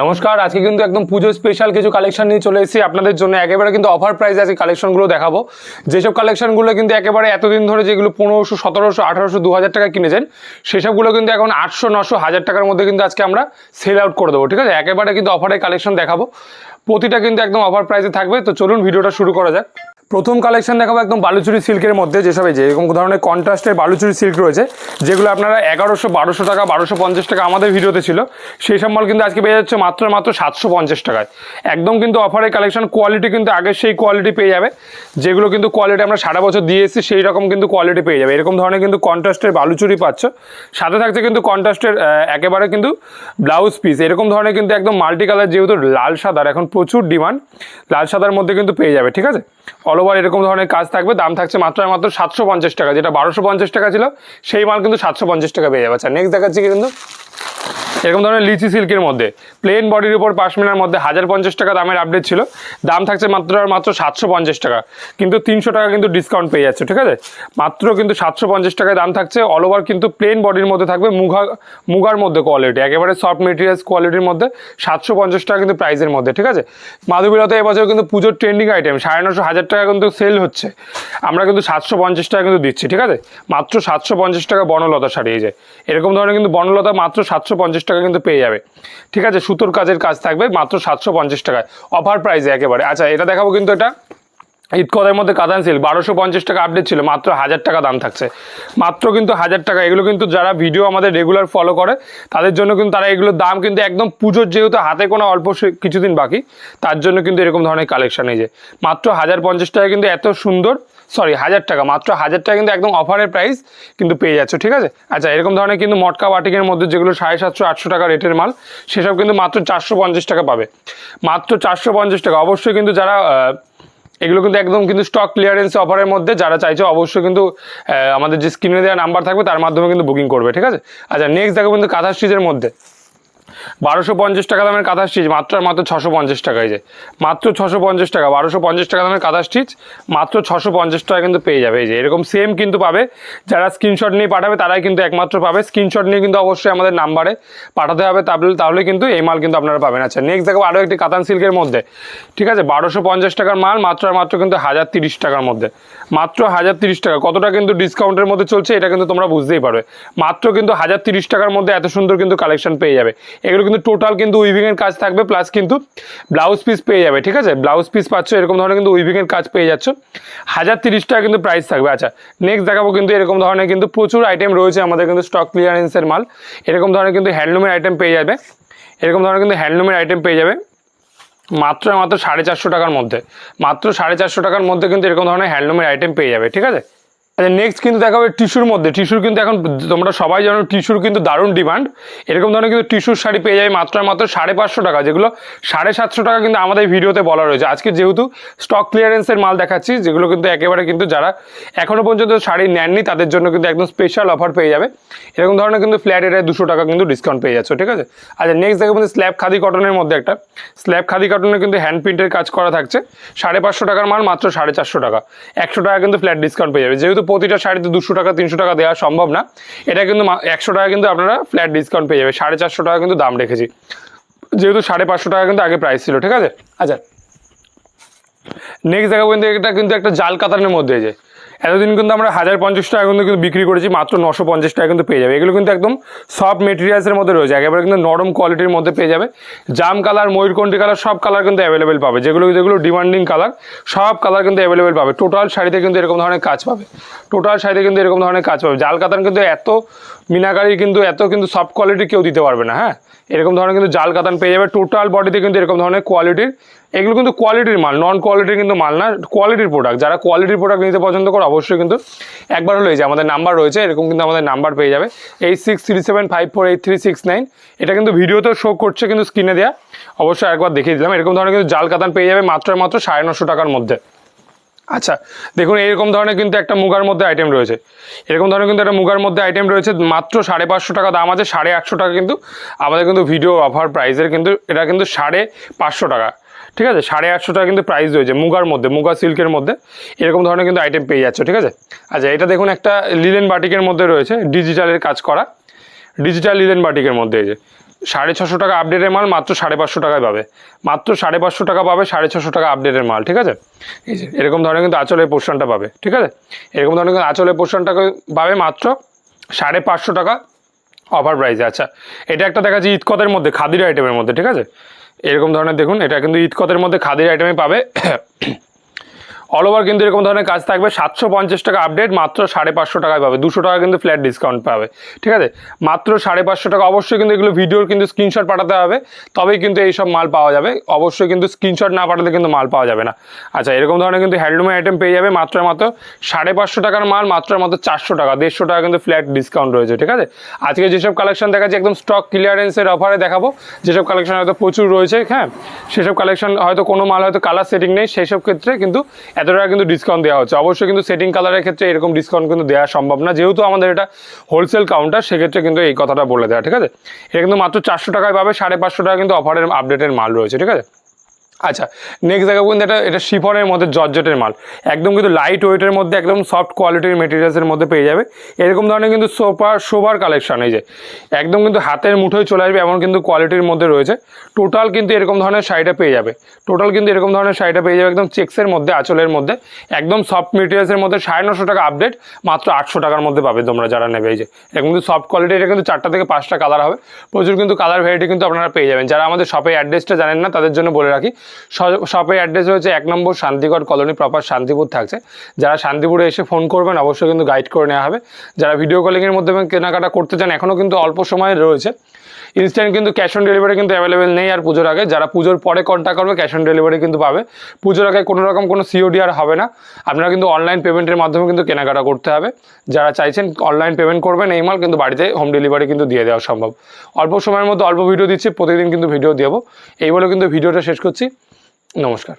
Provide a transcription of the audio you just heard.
নমস্কার, আজকে কিন্তু একদম পুজো স্পেশাল কিছু কালেকশন নিয়ে চলে এসেছি। আপনাদের জন্য একেবারে কিন্তু অফার প্রাইসে আজকে কালেকশনগুলো দেখাবো। যেসব কালেকশনগুলো কিন্তু একেবারে এতদিন ধরে যেগুলো পনেরোশো, সতেরোশো, আঠারোশো দু হাজার টাকা কিনেছেন, সেসবগুলো কিন্তু এখন আটশো, নশো, হাজার টাকার মধ্যে কিন্তু আজকে আমরা সেল আউট করে দেবো, ঠিক আছে? একেবারে কিন্তু অফারে কালেকশন দেখাবো। প্রতিটা কিন্তু একদম অফার প্রাইসে থাকবে। তো চলুন, ভিডিওটা শুরু করা যাক। প্রথম কালেকশন দেখাবো একদম বালুচুরি সিল্কের মধ্যে যেসব যে, এরকম ধরনের কন্ট্রাস্টের বালুচুরি সিল্ক রয়েছে, যেগুলো আপনারা এগারোশো, বারোশো টাকা, বারোশো পঞ্চাশ টাকা আমাদের ভিডিওতে ছিল। সেই সব মাল কিন্তু আজকে পেয়ে যাচ্ছে মাত্র মাত্র সাতশো পঞ্চাশ টাকায়। একদম কিন্তু অফারের কালেকশন কোয়ালিটি কিন্তু আগের সেই কোয়ালিটি পেয়ে যাবে। যেগুলো কিন্তু কোয়ালিটি আমরা সারা বছর দিয়ে এসেছি, সেই রকম কিন্তু কোয়ালিটি পেয়ে যাবে। এরকম ধরনের কিন্তু কন্ট্রাস্টের বালুচুরি পাচ্ছ। সাথে থাকছে কিন্তু কন্ট্রাস্টের একেবারে কিন্তু ব্লাউজ পিস এরকম ধরনের কিন্তু একদম মাল্টি কালার যেহেতু লাল সাদার, এখন প্রচুর ডিমান্ড লাল সাদার মধ্যে কিন্তু পেয়ে যাবে, ঠিক আছে? অল এরকম ধরনের কাজ থাকবে, দাম থাকছে মাত্র মাত্র সাতশো পঞ্চাশ টাকা, যেটা বারোশো পঞ্চাশ টাকা ছিল, সেই মাল কিন্তু সাতশো পঞ্চাশ টাকা পেয়ে যাবে। আচ্ছা নেক্সট দেখাচ্ছি কিন্তু এরকম ধরনের লিচি সিল্কের মধ্যে। প্লেন বডির উপর পাশমিনার মধ্যে হাজার পঞ্চাশ টাকা দামের আপডেট ছিল। দাম থাকছে মাত্র আর মাত্র সাতশো পঞ্চাশ টাকা। কিন্তু তিনশো টাকা কিন্তু ডিসকাউন্ট পেয়ে যাচ্ছে, ঠিক আছে? মাত্র কিন্তু সাতশো পঞ্চাশ টাকায় দাম থাকছে। অল ওভার কিন্তু প্লেন বডির মধ্যে থাকবে মুঘা, মুগার মধ্যে কোয়ালিটি একেবারে সফট মেটেরিয়ালস কোয়ালিটির মধ্যে সাতশো পঞ্চাশ টাকা কিন্তু প্রাইসের মধ্যে, ঠিক আছে? মাধবীলতা এবছর কিন্তু পুজোর ট্রেন্ডিং আইটেম সাড়ে নশো হাজার টাকা কিন্তু সেল হচ্ছে। আমরা কিন্তু সাতশো পঞ্চাশ টাকা কিন্তু দিচ্ছি, ঠিক আছে? মাত্র সাতশো পঞ্চাশ টাকা বনলতা সারিয়ে যায়। এরকম ধরনের কিন্তু বনলতা মাত্র সাতশো পঞ্চাশ টাকা কিন্তু পেয়ে যাবে। ঠিক আছে? সুতোর কাজের কাজ থাকবে মাত্র সাতশো পঞ্চাশ টাকায়। অফার প্রাইসে একেবারে। আচ্ছা এটা দেখাবো কিন্তু এটা। ঈদকদের মধ্যে কাতান সিল বারোশো পঞ্চাশ টাকা আপডেট ছিল, মাত্র হাজার টাকা দাম থাকছে। মাত্র কিন্তু হাজার টাকা। এগুলো কিন্তু যারা ভিডিও আমাদের রেগুলার ফলো করে, তাদের জন্য কিন্তু তারা এগুলোর দাম কিন্তু একদম পুজোর যেহেতু হাতে কোনো অল্প কিছুদিন বাকি, তার জন্য কিন্তু এরকম ধরনের কালেকশন এই যে। মাত্র হাজার পঞ্চাশ টাকা কিন্তু এত সুন্দর সরি হাজার টাকা, মাত্র হাজার টাকা কিন্তু একদম অফারের প্রাইস কিন্তু পেয়ে যাচ্ছে, ঠিক আছে? আচ্ছা এরকম ধরনের কিন্তু মটকা বাটিকের মধ্যে যেগুলো সাড়ে সাতশো, আটশো টাকা রেটের মাল, সেসব কিন্তু মাত্র চারশো পঞ্চাশ টাকা পাবে। মাত্র চারশো পঞ্চাশ টাকা। অবশ্যই কিন্তু যারা এগুলো কিন্তু একদম কিন্তু স্টক ক্লিয়ারেন্স অফারের মধ্যে, যারা চাইছে অবশ্যই কিন্তু আমাদের যে স্ক্রিনে দেওয়া নাম্বার থাকবে, তার মাধ্যমে কিন্তু বুকিং করবে, ঠিক আছে? আচ্ছা নেক্সট দেখো কিন্তু কাঁথা স্টিচের মধ্যে। বারোশো পঞ্চাশ টাকা দামের কাঁথা স্টিচ মাত্র আর মাত্র ছশো পঞ্চাশ টাকায় যে। মাত্র ছশো পঞ্চাশ টাকা, বারোশো পঞ্চাশ টাকা দামের কাঁথা স্টিচ মাত্র ছশো পঞ্চাশ টাকা কিন্তু পেয়ে যাবে। এই যে, এরকম সেম কিন্তু পাবে। যারা স্ক্রিনশট নিয়ে পাঠাবে, তারাই কিন্তু একমাত্র পাবে। স্ক্রিনশট নিয়ে কিন্তু অবশ্যই আমাদের নাম্বারে পাঠাতে হবে তাহলে তাহলে কিন্তু এই মাল কিন্তু আপনারা পাবেন। আচ্ছা নেক্সট দেখো আরও একটি কাতান সিল্কের মধ্যে। ঠিক আছে? বারোশো পঞ্চাশ টাকার মাল, মাত্র আর মাত্র কিন্তু হাজার তিরিশ টাকার মধ্যে। মাত্র হাজার তিরিশ টাকা। কতটা কিন্তু ডিসকাউন্টের মধ্যে চলছে, এটা কিন্তু তোমরা বুঝতেই পারবে। মাত্র কিন্তু হাজার তিরিশ টাকার মধ্যে এত সুন্দর কিন্তু কালেকশন পেয়ে যাবে। এগুলো কিন্তু টোটাল কিন্তু উইভিংয়ের কাজ থাকবে প্লাস কিন্তু ব্লাউজ পিস পেয়ে যাবে, ঠিক আছে? ব্লাউজ পিস পাচ্ছ, এরকম ধরনের কিন্তু উইভিংয়ের কাজ পেয়ে যাচ্ছ। হাজার তিরিশ টাকা কিন্তু প্রাইস থাকবে। আচ্ছা নেক্সট দেখাবো কিন্তু এরকম ধরনের কিন্তু প্রচুর আইটেম রয়েছে আমাদের কিন্তু স্টক ক্লিয়ারেন্সের মাল। এরকম ধরনের কিন্তু হ্যান্ডলুমের আইটেম পেয়ে যাবে। এরকম ধরনের কিন্তু হ্যান্ডলুমের আইটেম পেয়ে যাবে। মাত্র মাত্র সাড়ে চারশো টাকার মধ্যে। মাত্র সাড়ে চারশো টাকার মধ্যে কিন্তু এরকম ধরনের হ্যান্ডলুমের আইটেম পেয়ে যাবে, ঠিক আছে? আচ্ছা নেক্সট কিন্তু দেখা হবে টিস্যুর মধ্যে। টিস্যুর কিন্তু এখন তোমরা সবাই জানো টিস্যুর কিন্তু দারুণ ডিমান্ড এরকম ধরনের কিন্তু টিস্যুর শাড়ি পেয়ে যাবে মাত্র মাত্র সাড়ে পাঁচশো টাকা, যেগুলো সাড়ে সাতশো টাকা কিন্তু আমাদের ভিডিওতে বলা রয়েছে। আজকে যেহেতু স্টক ক্লিয়ারেন্সের মাল দেখাচ্ছি, যেগুলো কিন্তু একেবারে কিন্তু যারা এখনও পর্যন্ত শাড়ি নেননি, তাদের জন্য কিন্তু একদম স্পেশাল অফার পেয়ে যাবে। এরকম ধরনের কিন্তু ফ্ল্যাট এটায় দুশো টাকা কিন্তু ডিসকাউন্ট পেয়ে যাচ্ছে, ঠিক আছে? আচ্ছা নেক্সট দেখো কিন্তু স্ল্যাব খাদি কটনের মধ্যে একটা। স্ল্যাব খাদি কটনের কিন্তু হ্যান্ড প্রিন্টের কাজ করা থাকছে। সাড়ে পাঁচশো টাকার মাল মাত্র সাড়ে চারশো টাকা। একশো টাকা কিন্তু ফ্ল্যাট ডিসকাউন্ট পেয়ে যাবে। যেহেতু প্রতিটা শাড়িতে দুশো টাকা, তিনশো টাকা দেওয়া সম্ভব না। এটা কিন্তু একশো টাকা কিন্তু আপনারা ফ্ল্যাট ডিসকাউন্ট পেয়ে যাবে সাড়ে চারশো টাকা কিন্তু দাম রেখেছি। যেহেতু সাড়ে পাঁচশো টাকা কিন্তু আগে প্রাইস ছিল, ঠিক আছে? আচ্ছা। নেক্সট দেখা কিন্তু এটা কিন্তু একটা জাল কাতানের মধ্যে যে এতদিন কিন্তু আমরা হাজার পঞ্চাশ টাকা কিন্তু কিন্তু বিক্রি করেছি, মাত্র নশো পঞ্চাশ টাকা কিন্তু পেয়ে যাবে। এগুলো কিন্তু একদম সফট মেটেরিয়ালসের মধ্যে রয়েছে, একেবারে কিন্তু নরম কোয়ালিটির মধ্যে পেয়ে যাবে। জাম কালার ময়ূরকণ্ঠী কালার সব কালার কিন্তু অ্যাভেলেবেল পাবে। যেগুলো যেগুলো ডিমান্ডিং কালার সব কালার কিন্তু অ্যাভেলেবেল পাবে। টোটাল শাড়িতে কিন্তু এরকম ধরনের কাজ পাবে। টোটাল শাড়িতে কিন্তু এরকম ধরনের কাজ পাবে। জাল কাতান কিন্তু এত মিনাকারি কিন্তু, এত কিন্তু সফট কোয়ালিটি কেউ দিতে পারবে না হ্যাঁ? এরকম ধরনের কিন্তু জাল কাতান পেয়ে যাবে। টোটাল বডিতে কিন্তু এরকম ধরনের কোয়ালিটির এগুলো কিন্তু কোয়ালিটির মাল নন কোয়ালিটির কিন্তু মাল না কোয়ালিটির প্রোডাক্ট যারা কোয়ালিটির প্রোডাক্ট নিতে পছন্দ করে, অবশ্যই কিন্তু একবার হলো এই যে আমাদের নাম্বার রয়েছে, এরকম কিন্তু আমাদের নাম্বার পেয়ে যাবে। Eight six three seven five four eight three six nine এটা কিন্তু ভিডিওতেও শো করছে, কিন্তু স্ক্রিনে দেওয়া অবশ্যই একবার দেখিয়ে দিলাম। এরকম ধরনের কিন্তু জাল কাতান পেয়ে যাবে মাত্র মাত্র সাড়ে নশো টাকার মধ্যে। আচ্ছা দেখুন, এরকম ধরনের কিন্তু একটা মুগার মধ্যে আইটেম রয়েছে। এরকম ধরনের কিন্তু একটা মুগার মধ্যে আইটেম রয়েছে, মাত্র সাড়ে পাঁচশো টাকা দাম আছে, সাড়ে আটশো টাকা কিন্তু আমাদের কিন্তু ভিডিও অফার প্রাইসের কিন্তু, এটা কিন্তু সাড়ে পাঁচশো টাকা। ঠিক আছে? সাড়ে আটশো টাকা কিন্তু প্রাইস রয়েছে মুগার মধ্যে, মুগা সিল্কের মধ্যে। এরকম ধরনের কিন্তু আইটেম পেয়ে যাচ্ছে, ঠিক আছে? আচ্ছা এটা দেখুন একটা লিলেন বাটিকের মধ্যে রয়েছে ডিজিটালের কাজ করা। ডিজিটাল লিলেন বাটিকের মধ্যে এই যে, সাড়ে ছশো টাকা আপডেটের মাল, মাত্র সাড়ে পাঁচশো টাকায় পাবে। মাত্র সাড়ে পাঁচশো টাকা পাবে, সাড়ে ছশো টাকা আপডেটের মাল, ঠিক আছে? এই যে, এরকম ধরনের কিন্তু আঁচলের পোর্শনটা পাবে, ঠিক আছে? এরকম ধরনের কিন্তু আঁচলের পোর্শনটাকে পাবে মাত্র সাড়ে পাঁচশো টাকা অফার প্রাইসে আচ্ছা এটা একটা দেখা যাচ্ছে ইতকতের মধ্যে, খাদির আইটেমের মধ্যে, ঠিক আছে? এরকম ধরনের দেখুন এটা কিন্তু ইতকতের মধ্যে খাদির আইটেমে পাবে। অল ওভার কিন্তু এরকম ধরনের কাজ থাকবে। সাতশো পঞ্চাশ টাকা আপডেট মাত্র সাড়ে পাঁচশো টাকায় পাবে। দুশো টাকা কিন্তু ফ্ল্যাট ডিসকাউন্ট পাবে। ঠিক আছে? মাত্র সাড়ে পাঁচশো টাকা। অবশ্যই কিন্তু এগুলো ভিডিওর কিন্তু স্ক্রিনশট পাঠাতে হবে। তবেই কিন্তু এইসব মাল পাওয়া যাবে। অবশ্যই কিন্তু স্ক্রিনশট না পাঠালে কিন্তু মাল পাওয়া যাবে না। আচ্ছা এরকম ধরনের কিন্তু হ্যান্ডলুমের আইটেম পেয়ে যাবে মাত্র মাত্র সাড়ে পাঁচশো টাকার মাল, মাত্র মাত্র চারশো টাকা। দেড়শো টাকা কিন্তু ফ্ল্যাট ডিসকাউন্ট রয়েছে। ঠিক আছে? আজকে যেসব কালেকশন দেখাচ্ছি, একদম স্টক ক্লিয়ারেন্সের অফারে দেখাবো। যেসব কালেকশন হয়তো প্রচুর রয়েছে হ্যাঁ? সেসব কালেকশন হয়তো কোনো মাল হয়তো কালার সেটিং নেই। সেই সব ক্ষেত্রে কিন্তু এত টাকা কিন্তু ডিসকাউন্ট দেওয়া হচ্ছে। অবশ্যই কিন্তু সেটিং কালারের ক্ষেত্রে এরকম ডিসকাউন্ট কিন্তু দেওয়া সম্ভব না। যেহেতু আমাদের এটা হোলসেল কাউন্টার সেক্ষেত্রে কিন্তু এই কথাটা বলে দেওয়া ঠিক আছে? এটা কিন্তু মাত্র চারশো টাকায় পাবে, সাড়ে পাঁচশো টাকা কিন্তু অফারের আপডেটের মাল রয়েছে, ঠিক আছে? আচ্ছা নেক্সট দেখাবো কিন্তু এটা এটা শিফনের মধ্যে জর্জেটের মাল। একদম কিন্তু লাইট ওয়েটের মধ্যে, একদম সফট কোয়ালিটির মেটেরিয়ালসের মধ্যে পেয়ে যাবে। এরকম ধরনের কিন্তু সোফা শোভার কালেকশন এই যে। একদম কিন্তু হাতের মুঠোয় চলে আসবে, এমন কিন্তু কোয়ালিটির মধ্যে রয়েছে। টোটাল কিন্তু এরকম ধরনের শাড়িটা পেয়ে যাবে। টোটাল কিন্তু এরকম ধরনের শাড়িটা পেয়ে যাবে একদম চেক্সের মধ্যে, আঁচলের মধ্যে। একদম সফট মেটেরিয়ালসের মধ্যে সাড়ে নশো টাকা আপডেট মাত্র আটশো টাকার মধ্যে পাবে তোমরা যারা নেবে এই যে। এরকম কিন্তু সফট কোয়ালিটি এটা কিন্তু চারটা থেকে পাঁচটা কালার হবে। প্রচুর কিন্তু কালার ভ্যারাইটি কিন্তু আপনারা পেয়ে যাবেন। যারা আমাদের শপের অ্যাড্রেসটা জানেন না, তাদের জন্য বলে রাখি শপের অ্যাড্রেস হচ্ছে এক number Shantigarh colony proper Shantipur থাকছে। যারা শান্তিপুরে এসে ফোন করবেন, অবশ্যই কিন্তু গাইড করে নেওয়া হবে। যারা ভিডিও কলিংয়ের মাধ্যমে কেনাকাটা করতে চান এখনও কিন্তু অল্প সময় রয়েছে। ইনস্ট্যান্ট কিন্তু ক্যাশ অন ডেলিভারি কিন্তু অ্যাভেলেবেল নেই আর পুজোর আগে। যারা পুজোর পরে কন্ট্যাক্ট করবে ক্যাশ অন ডেলিভারি কিন্তু পাবে। পুজোর আগে কোনো রকম কোনো সিওডি আর হবে না। আপনারা কিন্তু অনলাইন পেমেন্টের মাধ্যমে কিন্তু কেনাকাটা করতে হবে। যারা চাইছেন অনলাইন পেমেন্ট করবেন, এই মাল কিন্তু বাড়িতে হোম ডেলিভারি কিন্তু দিয়ে দেওয়া সম্ভব। অল্প সময়ের মধ্যে অল্প ভিডিও দিচ্ছি, প্রতিদিন কিন্তু ভিডিও দেবো। এই বলে কিন্তু ভিডিওটা শেষ করছি। নমস্কার।